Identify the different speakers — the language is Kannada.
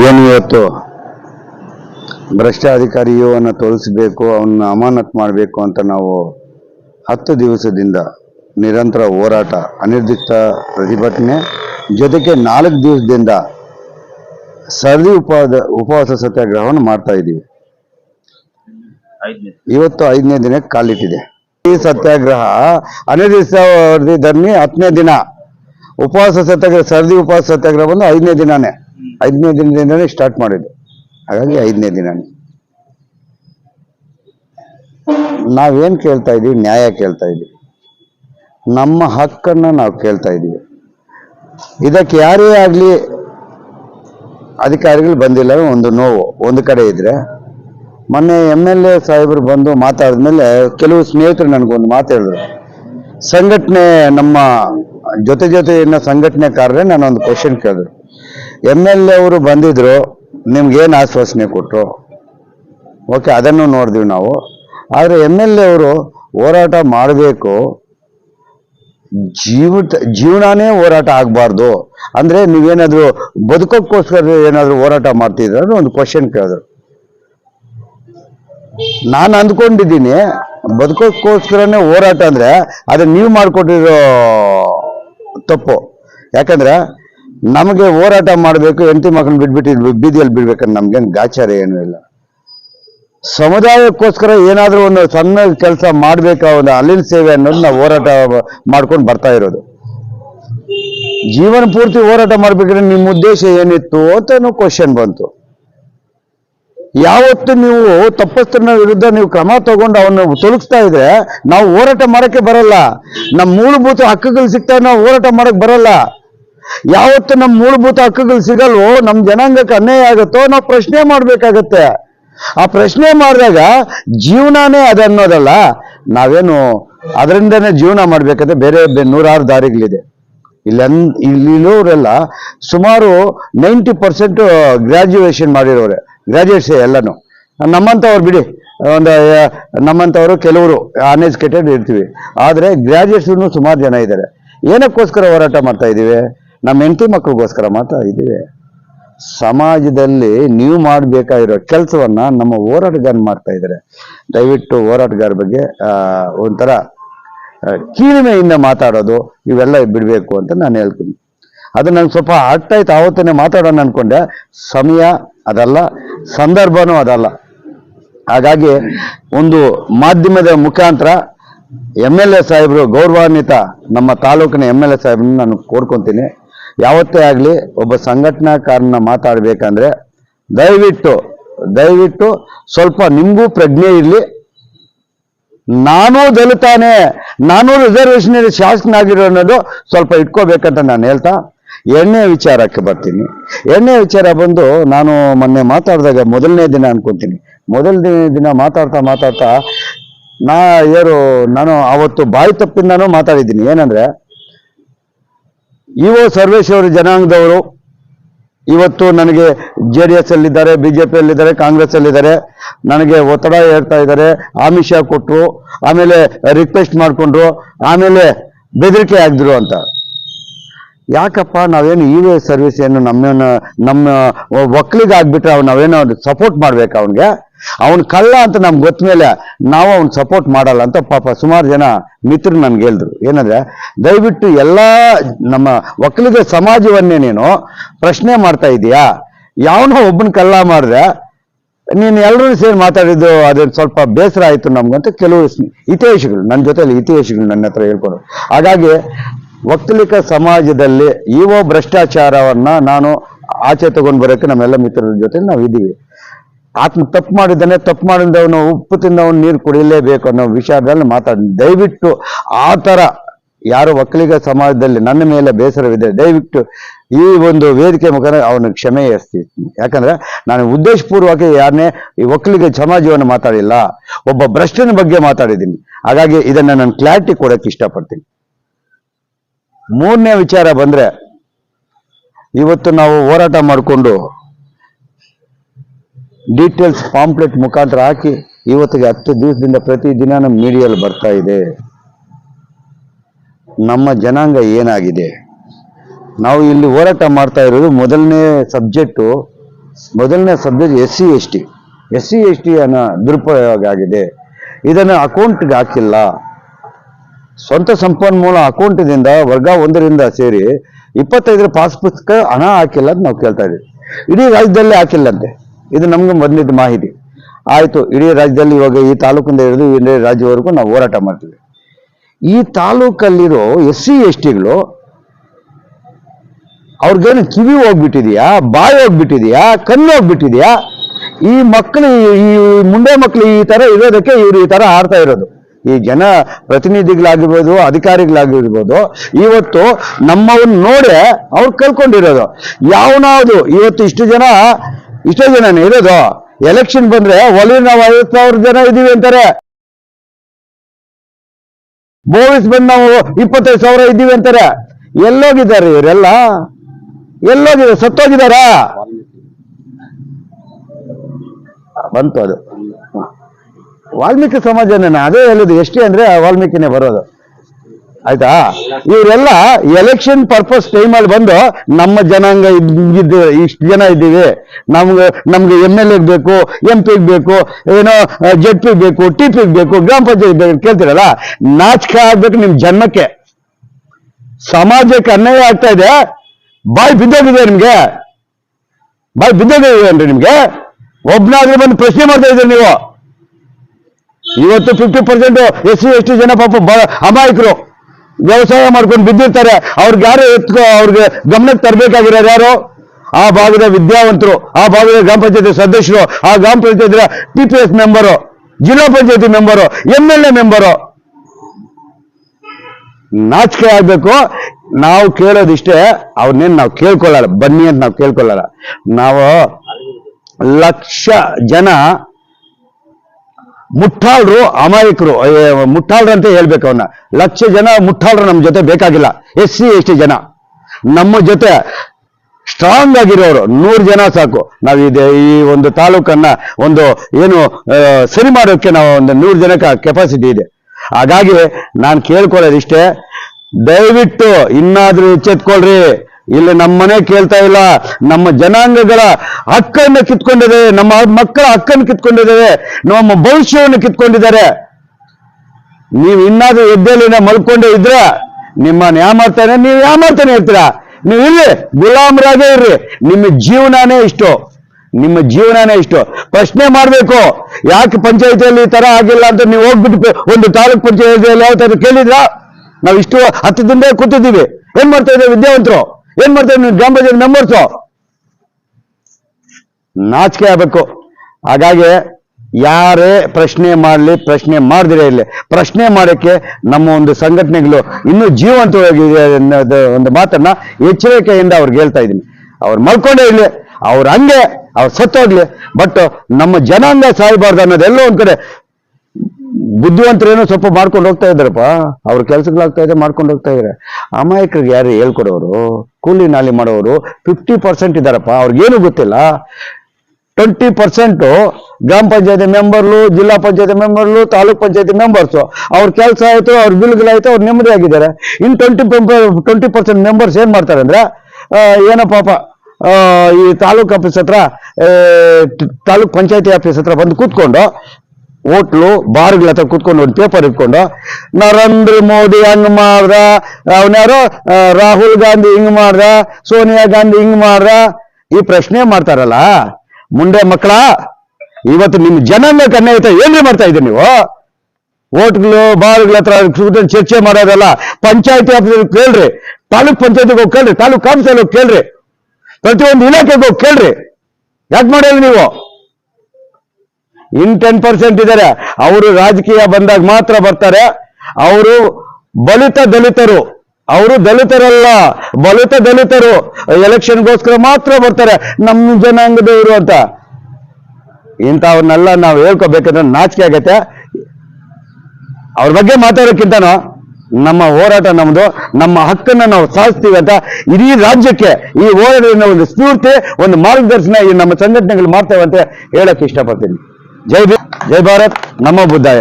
Speaker 1: ಏನು ಇವತ್ತು? ಭ್ರಷ್ಟ ಅವನ್ನ ತೋರಿಸಬೇಕು ಅವನ್ನ ಅಮಾನತ್ ಮಾಡಬೇಕು ಅಂತ ನಾವು ಹತ್ತು ದಿವಸದಿಂದ ನಿರಂತರ ಹೋರಾಟ, ಅನಿರ್ದಿಷ್ಟ ಪ್ರತಿಭಟನೆ. ಜೊತೆಗೆ ನಾಲ್ಕು ದಿವಸದಿಂದ ಸರದಿ ಉಪವಾದ, ಉಪವಾಸ ಸತ್ಯಾಗ್ರಹವನ್ನು ಮಾಡ್ತಾ ಇದ್ದೀವಿ. ಇವತ್ತು ಐದನೇ ದಿನಕ್ಕೆ ಕಾಲಿಟ್ಟಿದೆ. ಈ ಸತ್ಯಾಗ್ರಹ ಅನಿರ್ದಿಷ್ಟ ಧರ್ಮಿ ಹತ್ತನೇ ದಿನ. ಉಪವಾಸ ಸತ್ಯಾಗ್ರಹ, ಸರದಿ ಉಪವಾಸ ಸತ್ಯಾಗ್ರಹ ಬಂದು ಐದನೇ ದಿನಾನೇ. ಐದನೇ ದಿನದಿಂದನೇ ಸ್ಟಾರ್ಟ್ ಮಾಡಿದ್ದು. ಹಾಗಾಗಿ ಐದನೇ ದಿನ ನಾವೇನು ಕೇಳ್ತಾ ಇದೀವಿ? ನ್ಯಾಯ ಕೇಳ್ತಾ ಇದೀವಿ. ನಮ್ಮ ಹಕ್ಕನ್ನ ನಾವು ಕೇಳ್ತಾ ಇದೀವಿ. ಇದಕ್ಕೆ ಯಾರೇ ಆಗಲಿ ಅಧಿಕಾರಿಗಳು ಬಂದಿಲ್ಲ ಒಂದು ನೋವು. ಒಂದು ಕಡೆ ಇದ್ರೆ ಮೊನ್ನೆ ಎಂ ಎಲ್ ಎ ಸಾಹೇಬರು ಬಂದು ಮಾತಾಡಿದ್ಮೇಲೆ ಕೆಲವು ಸ್ನೇಹಿತರು ನನಗೊಂದು ಮಾತು ಹೇಳಿದ್ರು. ಸಂಘಟನೆ ನಮ್ಮ ಜೊತೆ ಜೊತೆ ಇನ್ನ ಸಂಘಟನೆಕಾರರೇ ನಾನೊಂದು ಕ್ವಶನ್ ಕೇಳಿದ್ರು. ಎಂ ಎಲ್ ಎ ಅವರು ಬಂದಿದ್ರು, ನಿಮ್ಗೇನು ಆಶ್ವಾಸನೆ ಕೊಟ್ಟರು ಓಕೆ, ಅದನ್ನು ನೋಡಿದ್ವಿ ನಾವು. ಆದರೆ ಎಂ ಎಲ್ ಎ ಅವರು ಹೋರಾಟ ಮಾಡಬೇಕು. ಜೀವ ಜೀವನಾನೇ ಹೋರಾಟ ಆಗಬಾರ್ದು. ಅಂದರೆ ನೀವೇನಾದರೂ ಬದುಕೋಕ್ಕೋಸ್ಕರ ಏನಾದರೂ ಹೋರಾಟ ಮಾಡ್ತಿದ್ರೆ ಒಂದು ಕ್ವಶನ್ ಕೇಳಿದ್ರು. ನಾನು ಅಂದ್ಕೊಂಡಿದ್ದೀನಿ, ಬದುಕೋಕ್ಕೋಸ್ಕರನೇ ಹೋರಾಟ ಅಂದರೆ, ಅದನ್ನು ನೀವು ಮಾಡಿಕೊಟ್ಟಿರೋ ತಪ್ಪು. ಯಾಕಂದ್ರೆ ನಮಗೆ ಹೋರಾಟ ಮಾಡಬೇಕು, ಹೆಂಡತಿ ಮಕ್ಕಳನ್ನ ಬಿಟ್ಬಿಟ್ಟು ಬೀದಿಯಲ್ಲಿ ಬಿಡ್ಬೇಕಂದ್ರೆ ನಮ್ಗೇನು ಗಾಚಾರ ಏನೂ ಇಲ್ಲ. ಸಮುದಾಯಕ್ಕೋಸ್ಕರ ಏನಾದರೂ ಒಂದು ಸಣ್ಣ ಕೆಲಸ ಮಾಡಬೇಕಾ ಒಂದು ಅಲ್ಲಿನ ಸೇವೆ ಅನ್ನೋದು ನಾವು ಹೋರಾಟ ಮಾಡ್ಕೊಂಡು ಬರ್ತಾ ಇರೋದು. ಜೀವನ ಪೂರ್ತಿ ಹೋರಾಟ ಮಾಡ್ಬೇಕಂದ್ರೆ ನಿಮ್ಮ ಉದ್ದೇಶ ಏನಿತ್ತು ಅಂತನೂ ಕ್ವಶನ್ ಬಂತು. ಯಾವತ್ತು ನೀವು ತಪ್ಪಸ್ಥನ ವಿರುದ್ಧ ನೀವು ಕ್ರಮ ತಗೊಂಡು ಅವನ್ನ ತೊಲಗಿಸ್ತಾ ಇದ್ರೆ ನಾವು ಹೋರಾಟ ಮಾಡಕ್ಕೆ ಬರಲ್ಲ. ನಮ್ಮ ಮೂಲಭೂತ ಹಕ್ಕುಗಳು ಸಿಗ್ತಾ ನಾವು ಹೋರಾಟ ಮಾಡಕ್ ಬರಲ್ಲ. ಯಾವತ್ತು ನಮ್ಮ ಮೂಲಭೂತ ಹಕ್ಕುಗಳು ಸಿಗಲ್ವೋ ನಮ್ಮ ಜನಾಂಗಕ್ಕೆ ಅನ್ಯಾಯ ಆಗುತ್ತೋ ನಾವು ಪ್ರಶ್ನೆ ಮಾಡಬೇಕಾಗತ್ತೆ. ಆ ಪ್ರಶ್ನೆ ಮಾಡಿದಾಗ ಜೀವನನೇ ಅದನ್ನೋದಲ್ಲ, ನಾವೇನು ಅದರಿಂದನೇ ಜೀವನ ಮಾಡ್ಬೇಕಾದ್ರೆ ಬೇರೆ ನೂರಾರು ದಾರಿಗಳಿದೆ. ಇಲ್ಲನ್ ಇಲ್ಲಿರೋರೆಲ್ಲ ಸುಮಾರು ನೈಂಟಿ ಪರ್ಸೆಂಟ್ ಗ್ರಾಜ್ಯುಯೇಷನ್ ಮಾಡಿರೋರೆ, ಗ್ರಾಜ್ಯುಯೇಟ್ಸ್ ಎಲ್ಲನೂ. ನಮ್ಮಂಥವ್ರು ಬಿಡಿ, ಒಂದು ನಮ್ಮಂಥವರು ಕೆಲವರು ಅನ್ಎಜುಕೇಟೆಡ್ ಇರ್ತೀವಿ. ಆದರೆ ಗ್ರಾಜ್ಯುಯೇಟ್ಸ್ನು ಸುಮಾರು ಜನ ಇದ್ದಾರೆ ಏನಕ್ಕೋಸ್ಕರ ಹೋರಾಟ ಮಾಡ್ತಾ ಇದ್ದೀವಿ ನಮ್ಮ ಹೆಂಡತಿ ಮಕ್ಕಳಿಗೋಸ್ಕರ ಮಾತ್ರ ಇದ್ದೀವಿ. ಸಮಾಜದಲ್ಲಿ ನೀವು ಮಾಡಬೇಕಾಗಿರೋ ಕೆಲಸವನ್ನ ನಮ್ಮ ಹೋರಾಟಗಾರ ಮಾಡ್ತಾ ಇದ್ದಾರೆ. ದಯವಿಟ್ಟು ಹೋರಾಟಗಾರ ಬಗ್ಗೆ ಒಂಥರ ಕೀಳ್ಮೆಯಿಂದ ಮಾತಾಡೋದು, ಇವೆಲ್ಲ ಬಿಡಬೇಕು ಅಂತ ನಾನು ಹೇಳ್ತೀನಿ. ಅದು ನಂಗೆ ಸ್ವಲ್ಪ ಆಗ್ತಾಯ್ತು ಆವತ್ತನೇ ಮಾತಾಡೋಣ ಅನ್ಕೊಂಡೆ. ಸಮಯ ಅದಲ್ಲ, ಸಂದರ್ಭನೂ ಅದಲ್ಲ. ಹಾಗಾಗಿ ಒಂದು ಮಾಧ್ಯಮದ ಮುಖಾಂತರ ಎಂ ಎಲ್ ಎ ಸಾಹೇಬರು ಗೌರವಾನ್ವಿತ ನಮ್ಮ ತಾಲೂಕಿನ ಎಂ ಎಲ್ ಎ ಸಾಹೇಬ್ರನ್ನ ನಾನು ಕೋರ್ಕೊಂತೀನಿ. ಯಾವತ್ತೇ ಆಗಲಿ ಒಬ್ಬ ಸಂಘಟನಾಕಾರನ ಮಾತಾಡಬೇಕಂದ್ರೆ ದಯವಿಟ್ಟು ದಯವಿಟ್ಟು ಸ್ವಲ್ಪ ನಿಮಗೂ ಪ್ರಜ್ಞೆ ಇರಲಿ. ನಾನು ದಲಿತಾನೆ, ನಾನು ರಿಸರ್ವೇಶನ್ ಶಾಸಕನಾಗಿರೋ ಅನ್ನೋದು ಸ್ವಲ್ಪ ಇಟ್ಕೋಬೇಕಂತ ನಾನು ಹೇಳ್ತಾ ಎಣ್ಣೆ ವಿಚಾರಕ್ಕೆ ಬರ್ತೀನಿ. ಎಣ್ಣೆ ವಿಚಾರ ಬಂದು ನಾನು ಮೊನ್ನೆ ಮಾತಾಡಿದಾಗ ಮೊದಲನೇ ದಿನ ಅನ್ಕೊಂತೀನಿ. ಮೊದಲನೇ ದಿನ ಮಾತಾಡ್ತಾ ಮಾತಾಡ್ತಾ ನಾ ಏರು ನಾನು ಅವತ್ತು ಬಾಯಿ ತಪ್ಪಿಂದಾನು ಮಾತಾಡಿದ್ದೀನಿ. ಏನಂದ್ರೆ ಇಒ ಸರ್ವೇಶ್ವರ ಜನಾಂಗದವರು ಇವತ್ತು ನನಗೆ ಜೆ ಡಿ ಎಸ್ ಅಲ್ಲಿದ್ದಾರೆ ಬಿಜೆಪಿ ಅಲ್ಲಿದ್ದಾರೆ, ಕಾಂಗ್ರೆಸ್ ಅಲ್ಲಿದ್ದಾರೆ. ನನಗೆ ಒತ್ತಡ ಹೇಳ್ತಾ ಇದ್ದಾರೆ. ಆಮಿಷ ಕೊಟ್ಟರು ಆಮೇಲೆ ರಿಕ್ವೆಸ್ಟ್ ಮಾಡಿಕೊಂಡ್ರು, ಆಮೇಲೆ ಬೆದರಿಕೆ ಆಗಿದ್ರು ಅಂತ. ಯಾಕಪ್ಪ, ನಾವೇನು ಇ ಸರ್ವಿಸ್ ಏನು ನಮ್ಮ ನಮ್ಮ ಒಕ್ಕಲಿಗೆ ಆಗಿಬಿಟ್ರೆ ಅವ್ನು ನಾವೇನೋ ಸಪೋರ್ಟ್ ಮಾಡ್ಬೇಕು ಅವನಿಗೆ? ಅವ್ನು ಕಳ್ಳ ಅಂತ ನಮ್ಗೆ ಗೊತ್ತ ಮೇಲೆ ನಾವು ಅವ್ನು ಸಪೋರ್ಟ್ ಮಾಡಲ್ಲ ಅಂತ ಪಾಪ ಸುಮಾರು ಜನ ಮಿತ್ರರು ನನ್ಗೆ ಹೇಳಿದ್ರು. ಏನಂದ್ರೆ, ದಯವಿಟ್ಟು ಎಲ್ಲಾ ನಮ್ಮ ಒಕ್ಕಲಿಗ ಸಮಾಜವನ್ನೇ ನೀನು ಪ್ರಶ್ನೆ ಮಾಡ್ತಾ ಇದೀಯಾ? ಯಾವನೋ ಒಬ್ಬನ ಕಳ್ಳ ಮಾಡಿದ್ರೆ ನೀನು ಎಲ್ಲರೂ ಸೇರಿ ಮಾತಾಡಿದ್ದು ಅದೇನು ಸ್ವಲ್ಪ ಬೇಸರ ಆಯಿತು ನಮ್ಗಂತ ಕೆಲವು ಇತಿಹಾಸಗಳು ನನ್ನ ಜೊತೆಲಿ ಇತಿಹಾಸಗಳು ನನ್ನ ಹತ್ರ ಹೇಳ್ಕೊಂಡು. ಹಾಗಾಗಿ ಒಕ್ಕಲಿಕ ಸಮಾಜದಲ್ಲಿ ಇವೋ ಭ್ರಷ್ಟಾಚಾರವನ್ನ ನಾನು ಆಚೆ ತಗೊಂಡು ಬರೋಕ್ಕೆ ನಮ್ಮೆಲ್ಲ ಮಿತ್ರರ ಜೊತೆ ನಾವು ಇದ್ದೀವಿ ಆತ್ಮ ತಪ್ಪು ಮಾಡಿದ್ದಾನೆ, ತಪ್ಪು ಮಾಡಿದವನು ಉಪ್ಪು ತಿಂದವನು ನೀರು ಕುಡಿಯಲೇಬೇಕು ಅನ್ನೋ ವಿಷಯದಲ್ಲಿ ಮಾತಾಡಿ ದಯವಿಟ್ಟು ಆ ಥರ ಯಾರು ಒಕ್ಕಲಿಗ ಸಮಾಜದಲ್ಲಿ ನನ್ನ ಮೇಲೆ ಬೇಸರವಿದೆ, ದಯವಿಟ್ಟು ಈ ಒಂದು ವೇದಿಕೆ ಮುಖಾಂತರ ಅವನು ಕ್ಷಮೆ ಏರಿಸ್ತೀನಿ ಯಾಕಂದ್ರೆ ನಾನು ಉದ್ದೇಶಪೂರ್ವಕ ಯಾರನ್ನೇ ಈ ಒಕ್ಕಲಿಗ ಸಮಾಜವನ್ನು ಮಾತಾಡಿಲ್ಲ, ಒಬ್ಬ ಭ್ರಷ್ಟನ ಬಗ್ಗೆ ಮಾತಾಡಿದ್ದೀನಿ. ಹಾಗಾಗಿ ಇದನ್ನ ನಾನು ಕ್ಲಾರಿಟಿ ಕೊಡಕ್ಕೆ ಇಷ್ಟಪಡ್ತೀನಿ. ಮೂರನೇ ವಿಚಾರ ಬಂದ್ರೆ, ಇವತ್ತು ನಾವು ಹೋರಾಟ ಮಾಡಿಕೊಂಡು ಡೀಟೇಲ್ಸ್ ಪಾಂಪ್ಲೆಟ್ ಮುಖಾಂತರ ಹಾಕಿ ಇವತ್ತಿಗೆ ಹತ್ತು ದಿವಸದಿಂದ ಪ್ರತಿದಿನ ನಮ್ಮ ಮೀಡಿಯಲ್ಲಿ ಬರ್ತಾ ಇದೆ. ನಮ್ಮ ಜನಾಂಗ ಏನಾಗಿದೆ? ನಾವು ಇಲ್ಲಿ ಹೋರಾಟ ಮಾಡ್ತಾ ಇರೋದು ಮೊದಲನೇ ಸಬ್ಜೆಕ್ಟು ಮೊದಲನೇ subject S C S T S C S T ಅನ್ನೋ ದುರುಪಯೋಗ ಆಗಿದೆ. ಇದನ್ನು ಅಕೌಂಟ್ಗೆ ಹಾಕಿಲ್ಲ. ಸ್ವಂತ ಸಂಪನ್ಮೂಲ ಅಕೌಂಟ್ದಿಂದ ವರ್ಗ ಒಂದರಿಂದ ಸೇರಿ ಇಪ್ಪತ್ತೈದರ ಪಾಸ್ ಪುಸ್ತಕ ಹಣ ಹಾಕಿಲ್ಲ ಅಂತ ನಾವು ಕೇಳ್ತಾ ಇದ್ದೀವಿ. ಇಡೀ ರಾಜ್ಯದಲ್ಲೇ ಹಾಕಿಲ್ಲಂತೆ ಇದು ನಮ್ಗೆ ಬಂದಿದ್ದ ಮಾಹಿತಿ. ಆಯ್ತು, ಇಡೀ ರಾಜ್ಯದಲ್ಲಿ ಇವಾಗ ಈ ತಾಲೂಕಿಂದ ಹಿಡಿದು ಇಡೀ ರಾಜ್ಯವರೆಗೂ ನಾವು ಹೋರಾಟ ಮಾಡ್ತೀವಿ. ಈ ತಾಲೂಕಲ್ಲಿರೋ ಎಸ್ ಸಿ ಎಸ್ ಟಿಗಳು, ಅವ್ರಿಗೇನು ಕಿವಿ ಹೋಗ್ಬಿಟ್ಟಿದೆಯಾ, ಬಾಯಿ ಹೋಗ್ಬಿಟ್ಟಿದೆಯಾ, ಕಣ್ಣು ಹೋಗ್ಬಿಟ್ಟಿದೆಯಾ? ಈ ಮಕ್ಕಳು ಈ ಮುಂಡೆ ಮಕ್ಕಳು ಈ ತರ ಇರೋದಕ್ಕೆ ಇವ್ರು ಈ ತರ ಆಡ್ತಾ ಇರೋದು. ಈ ಜನ ಪ್ರತಿನಿಧಿಗಳಾಗಿರ್ಬೋದು, ಅಧಿಕಾರಿಗಳಾಗಿರ್ಬೋದು, ಇವತ್ತು ನಮ್ಮವನ್ನ ನೋಡೇ ಅವ್ರು ಕಲ್ಕೊಂಡಿರೋದು ಯಾವನಾದ್ರು ಇವತ್ತು ಇಷ್ಟು ಜನ ಇಷ್ಟೋ ಜನ ಇರೋದು ಎಲೆಕ್ಷನ್ ಬಂದ್ರೆ ಒಲಿ ನಾವು ಐವತ್ ಸಾವಿರ ಜನ ಇದೀವಿ ಅಂತಾರೆ. ಬೋವಿಸ್ ಬಂದ್ ನಾವು ಇಪ್ಪತ್ತೈದು ಸಾವಿರ ಇದ್ದೀವಿ ಅಂತಾರೆ. ಎಲ್ಲೋಗಿದ್ದಾರೆ ಇವರೆಲ್ಲ? ಎಲ್ಲೋಗಿದ್ದಾರೆ ಸತ್ತೋಗಿದಾರಾ ಬಂತು ಅದು. ವಾಲ್ಮೀಕಿ ಸಮಾಜನೇ ಅದೇ ಹೇಳುದು, ಎಷ್ಟೇ ಅಂದ್ರೆ ವಾಲ್ಮೀಕಿನೇ ಬರೋದು. ಆಯ್ತಾ? ಇವರೆಲ್ಲ ಎಲೆಕ್ಷನ್ ಪರ್ಪಸ್ ಟೈಮಲ್ಲಿ ಬಂದು ನಮ್ಮ ಜನಾಂಗ ಇದ್ದ ಇಷ್ಟು ಜನ ಇದ್ದೀವಿ. ನಮ್ಗೆ ನಮ್ಗೆ ಎಂ ಎಲ್ ಎಗ್ ಬೇಕು ಎಂ ಪಿಗ್ ಬೇಕು, ಏನೋ ಜೆಡ್ ಪಿ ಬೇಕು ಟಿ ಪಿಗ್ ಬೇಕು, ಗ್ರಾಮ ಪಂಚಾಯತ್ ಬೇಕು, ಕೇಳ್ತೀರಲ್ಲ? ನಾಚಿಕೆ ಆಗ್ಬೇಕು ನಿಮ್ ಜನ್ಮಕ್ಕೆ. ಸಮಾಜಕ್ಕೆ ಅನ್ಯಾಯ ಆಗ್ತಾ ಇದೆ. ಬಾಯಿ ಬಿದ್ದೋಗಿದೆ ನಿಮ್ಗೆ. ಬಾಯಿ ಬಿದ್ದೋಗಿದೆ ಅಂದ್ರೆ ನಿಮ್ಗೆ. ಒಬ್ನಾದ್ರೂ ಬಂದು ಪ್ರಶ್ನೆ ಮಾಡ್ತಾ ಇದ್ದೀರಿ ನೀವು. ಇವತ್ತು fifty percent S C S T ಜನ ಪಾಪ ಅಮಾಯಕರು. ವ್ಯವಸಾಯ ಮಾಡ್ಕೊಂಡು ಬಿದ್ದಿರ್ತಾರೆ. ಅವ್ರಿಗೆ ಯಾರು ಎತ್ಕೊ ಅವ್ರಿಗೆ ಗಮನಕ್ಕೆ ತರಬೇಕಾಗಿರೋ ಯಾರು? ಆ ಭಾಗದ ವಿದ್ಯಾವಂತರು, ಆ ಭಾಗದ ಗ್ರಾಮ ಪಂಚಾಯತಿ ಸದಸ್ಯರು, ಆ ಗ್ರಾಮ ಪಂಚಾಯತಿ ಟಿ ಪಿ ಎಸ್ ಮೆಂಬರು, ಜಿಲ್ಲಾ ಪಂಚಾಯತಿ member M L A member. ನಾಚಿಕೆ ಆಗ್ಬೇಕು. ನಾವು ಕೇಳೋದಿಷ್ಟೇ ಅವ್ರನ್ನೇನು ನಾವು ಕೇಳ್ಕೊಳ್ಳಲ್ಲ, ಬನ್ನಿ ಅಂತ ನಾವು ಕೇಳ್ಕೊಳ್ಳಲ್ಲ. ನಾವು ಲಕ್ಷ ಜನ ಮುಟ್ಟಾಳ್ರು ಅಮಾಯಕರು ಮುಟ್ಟಾಳರು ಅಂತ ಹೇಳ್ಬೇಕು ಅವನ್ನ ಲಕ್ಷ ಜನ ಮುಟ್ಟಾಳ್ರು ನಮ್ಮ ಜೊತೆ ಬೇಕಾಗಿಲ್ಲ. ಎಸ್ ಸಿ ಎಸ್ ಟಿ ಜನ. ನಮ್ಮ ಜೊತೆ ಸ್ಟ್ರಾಂಗ್ ಆಗಿರೋರು, ನೂರು ಜನ ಸಾಕು. ನಾವು ಇದೆ ಈ ಒಂದು ತಾಲೂಕನ್ನ ಒಂದು, ಏನು ಸರಿ ಮಾಡೋಕ್ಕೆ ನಾವು ಒಂದು ನೂರು ಜನಕ್ಕೆ ಕೆಪಾಸಿಟಿ ಇದೆ. ಹಾಗಾಗಿ ನಾನು ಕೇಳ್ಕೊಳ್ಳೋದಿಷ್ಟೇ, ದಯವಿಟ್ಟು ಇನ್ನಾದ್ರೂ ಎಚ್ಚೆತ್ಕೊಳ್ರಿ. ಇಲ್ಲಿ ನಮ್ಮ ಮನೆ ಕೇಳ್ತಾ ಇಲ್ಲ. ನಮ್ಮ ಜನಾಂಗಗಳ ಹಕ್ಕನ್ನು ಕಿತ್ಕೊಂಡಿದ್ದೇವೆ ನಮ್ಮ ಮಕ್ಕಳ ಹಕ್ಕನ್ನು ಕಿತ್ಕೊಂಡಿದ್ದೇವೆ ನಮ್ಮ ಭವಿಷ್ಯವನ್ನು ಕಿತ್ಕೊಂಡಿದ್ದಾರೆ. ನೀವು ಇನ್ನಾದ್ರೂ ಎದ್ದೇಲಿನ ಮಲ್ಕೊಂಡೇ ಇದ್ರ ನಿಮ್ಮ ಯಾಮಾರ್ತಾನೆ ನೀವು ಯಾಮಾರ್ತಾನೆ ಇರ್ತೀರಾ ನೀವು ಇಲ್ಲಿ ಗುಲಾಮರಾಗೇ ಇರ್ರಿ. ನಿಮ್ಮ ಜೀವನನೇ ಇಷ್ಟು. ನಿಮ್ಮ ಜೀವನನೇ ಇಷ್ಟು. ಪ್ರಶ್ನೆ ಮಾಡಬೇಕು, ಯಾಕೆ ಪಂಚಾಯತಿಯಲ್ಲಿ ಈ ತರ ಆಗಿಲ್ಲ ಅಂತ ನೀವು ಹೋಗ್ಬಿಟ್ಟು ಒಂದು ತಾಲೂಕ್ ಪಂಚಾಯತಿಯಲ್ಲಿ ಯಾವ ಕೇಳಿದ್ರಾ? ನಾವು ಇಷ್ಟು ಹತ್ತು ದಿನ ಕೂತಿದ್ದೀವಿ. ಏನ್ ಮಾಡ್ತಾ ಇದ್ದೇವೆ ವಿದ್ಯಾವಂತರು? ಏನ್ ಮಾಡ್ತೇವೆ ನೀವು? ಗ್ರಾಮ ಪಂಚಾಯತ್ ಮೆಂಬರ್ಸು ನಾಚಿಕೆ ಆಗ್ಬೇಕು. ಹಾಗಾಗಿ ಯಾರೇ ಪ್ರಶ್ನೆ ಮಾಡಲಿ, ಪ್ರಶ್ನೆ ಮಾಡಿದ್ರೆ ಇರಲಿ. ಪ್ರಶ್ನೆ ಮಾಡೋಕ್ಕೆ ನಮ್ಮ ಒಂದು ಸಂಘಟನೆಗಳು ಇನ್ನೂ ಜೀವಂತವಾಗಿದೆ ಅನ್ನೋದು ಒಂದು ಮಾತನ್ನ ಎಚ್ಚರಿಕೆಯಿಂದ ಅವ್ರಿಗೆ ಹೇಳ್ತಾ ಇದ್ದೀನಿ. ಅವ್ರು ಮಲ್ಕೊಂಡೇ ಇರಲಿ, ಅವ್ರು ಹಂಗೆ, ಅವ್ರು ಸತ್ತೋಗ್ಲಿ. ಬಟ್ ನಮ್ಮ ಜನಾಂಗ ಸಾಯಬಾರ್ದು ಅನ್ನೋದೆಲ್ಲೋ ಒಂದ್ ಕಡೆ ಬುದ್ಧಿವಂತರೇನೋ ಸ್ವಲ್ಪ ಮಾಡ್ಕೊಂಡು ಹೋಗ್ತಾ ಇದ್ದಾರಪ್ಪ. ಅವ್ರ ಕೆಲಸಗಳಾಗ್ತಾ ಇದೆ, ಮಾಡ್ಕೊಂಡು ಹೋಗ್ತಾ ಇದಾರೆ. ಅಮಾಯಕರಿಗೆ ಯಾರು ಹೇಳ್ಕೊಡೋರು, ಕೂಲಿ ನಾಲಿ ಮಾಡೋರು ಫಿಫ್ಟಿ ಪರ್ಸೆಂಟ್ ಇದಾರಪ್ಪ ಅವ್ರಿಗೇನು ಗೊತ್ತಿಲ್ಲ. ಟ್ವೆಂಟಿ ಪರ್ಸೆಂಟು ಗ್ರಾಮ ಪಂಚಾಯತಿ ಮೆಂಬರ್ಲು ಜಿಲ್ಲಾ ಪಂಚಾಯತಿ ಮೆಂಬರ್ಲು ತಾಲೂಕ್ ಪಂಚಾಯತಿ ಮೆಂಬರ್ಸು ಅವ್ರ ಕೆಲಸ ಆಯಿತು, ಅವ್ರ ಬಿಲ್ಗಳಾಯಿತು ಅವ್ರು ನೆಮ್ಮದಿ ಆಗಿದ್ದಾರೆ. ಇನ್ನು ಟ್ವೆಂಟಿ ಟ್ವೆಂಟಿ ಪರ್ಸೆಂಟ್ ಮೆಂಬರ್ಸ್ ಏನು ಮಾಡ್ತಾರೆ ಅಂದ್ರೆ ಏನೋ ಪಾಪ ಈ ತಾಲೂಕ್ ಆಫೀಸ್ ಹತ್ರ ತಾಲೂಕ್ ಪಂಚಾಯತಿ ಆಫೀಸ್ ಹತ್ರ ಬಂದು ಕೂತ್ಕೊಂಡು ಹೋಟ್ಲು, ಬಾರ್ಗಳ ಹತ್ರ ಕುತ್ಕೊಂಡು ಒಂದು ಪೇಪರ್ ಇಟ್ಕೊಂಡು, ನರೇಂದ್ರ ಮೋದಿ ಹಂಗ್ ಮಾಡ್ದ ಅವನ್ಯಾರೋ ರಾಹುಲ್ ಗಾಂಧಿ ಹಿಂಗ್ ಮಾಡ್ದ, ಸೋನಿಯಾ ಗಾಂಧಿ ಹಿಂಗ್ ಮಾಡ್ದ, ಈ ಪ್ರಶ್ನೆ ಮಾಡ್ತಾರಲ್ಲ? ಮುಂಡೆ ಮಕ್ಕಳ, ಇವತ್ತು ನಿಮ್ ಜನಾಂಗ ಕನ್ನೈತೆ ಏನ್ರಿ ಮಾಡ್ತಾ ಇದ್ದೀರಿ ನೀವು? ಓಟ್ಗಳು ಬಾರ್ಗಳ ಹತ್ರ ಚರ್ಚೆ ಮಾಡೋದಲ್ಲ, ಪಂಚಾಯತಿ ಆಫೀಸಲ್ಲಿ ಕೇಳ್ರಿ, ತಾಲೂಕ್ ಪಂಚಾಯತಿಗೆ ಹೋಗಿ ಕೇಳ್ರಿ, ತಾಲೂಕ್ ಆಫೀಸಲ್ಲಿ ಹೋಗಿ ಕೇಳ್ರಿ, ಪ್ರತಿಯೊಂದು ಇಲಾಖೆಗೆ ಹೋಗಿ ಕೇಳ್ರಿ. ಯಾಕೆ ಮಾಡೋದು ನೀವು? ಇನ್ ಟೆನ್ ಪರ್ಸೆಂಟ್ ಇದ್ದಾರೆ. ಅವರು ರಾಜಕೀಯ ಬಂದಾಗ ಮಾತ್ರ ಬರ್ತಾರೆ. ಅವರು ಬಲಿತ ದಲಿತರು. ಅವರು ದಲಿತರಲ್ಲ. ಬಲಿತ ದಲಿತರು. ಎಲೆಕ್ಷನ್ಗೋಸ್ಕರ ಮಾತ್ರ ಬರ್ತಾರೆ. ನಮ್ಮ ಜನಾಂಗದವರು ಅಂತ. ಇಂಥವ್ರನ್ನೆಲ್ಲ ನಾವು ಹೇಳ್ಕೋಬೇಕಂದ್ರೆ ನಾಚಿಕೆ ಆಗತ್ತೆ ಅವ್ರ ಬಗ್ಗೆ ಮಾತಾಡೋಕ್ಕಿಂತನೂ ನಮ್ಮ ಹೋರಾಟ ನಮ್ಮದು ನಮ್ಮ ಹಕ್ಕನ್ನ ನಾವು ಸಾಧಿಸ್ತೀವಿ ಅಂತ ಇಡೀ ರಾಜ್ಯಕ್ಕೆ ಈ ಹೋರಾಟದಿಂದ ಒಂದು ಸ್ಫೂರ್ತಿ, ಒಂದು ಮಾರ್ಗದರ್ಶನ ಈ ನಮ್ಮ ಸಂಘಟನೆಗಳು ಮಾಡ್ತೇವೆ ಅಂತ ಹೇಳಕ್ಕೆ ಇಷ್ಟಪಡ್ತೀನಿ. ಜೈ ಭೀಮ್ ಜೈ ಭಾರತ್ ನಮ್ಮ ಬುದ್ಧಾಯ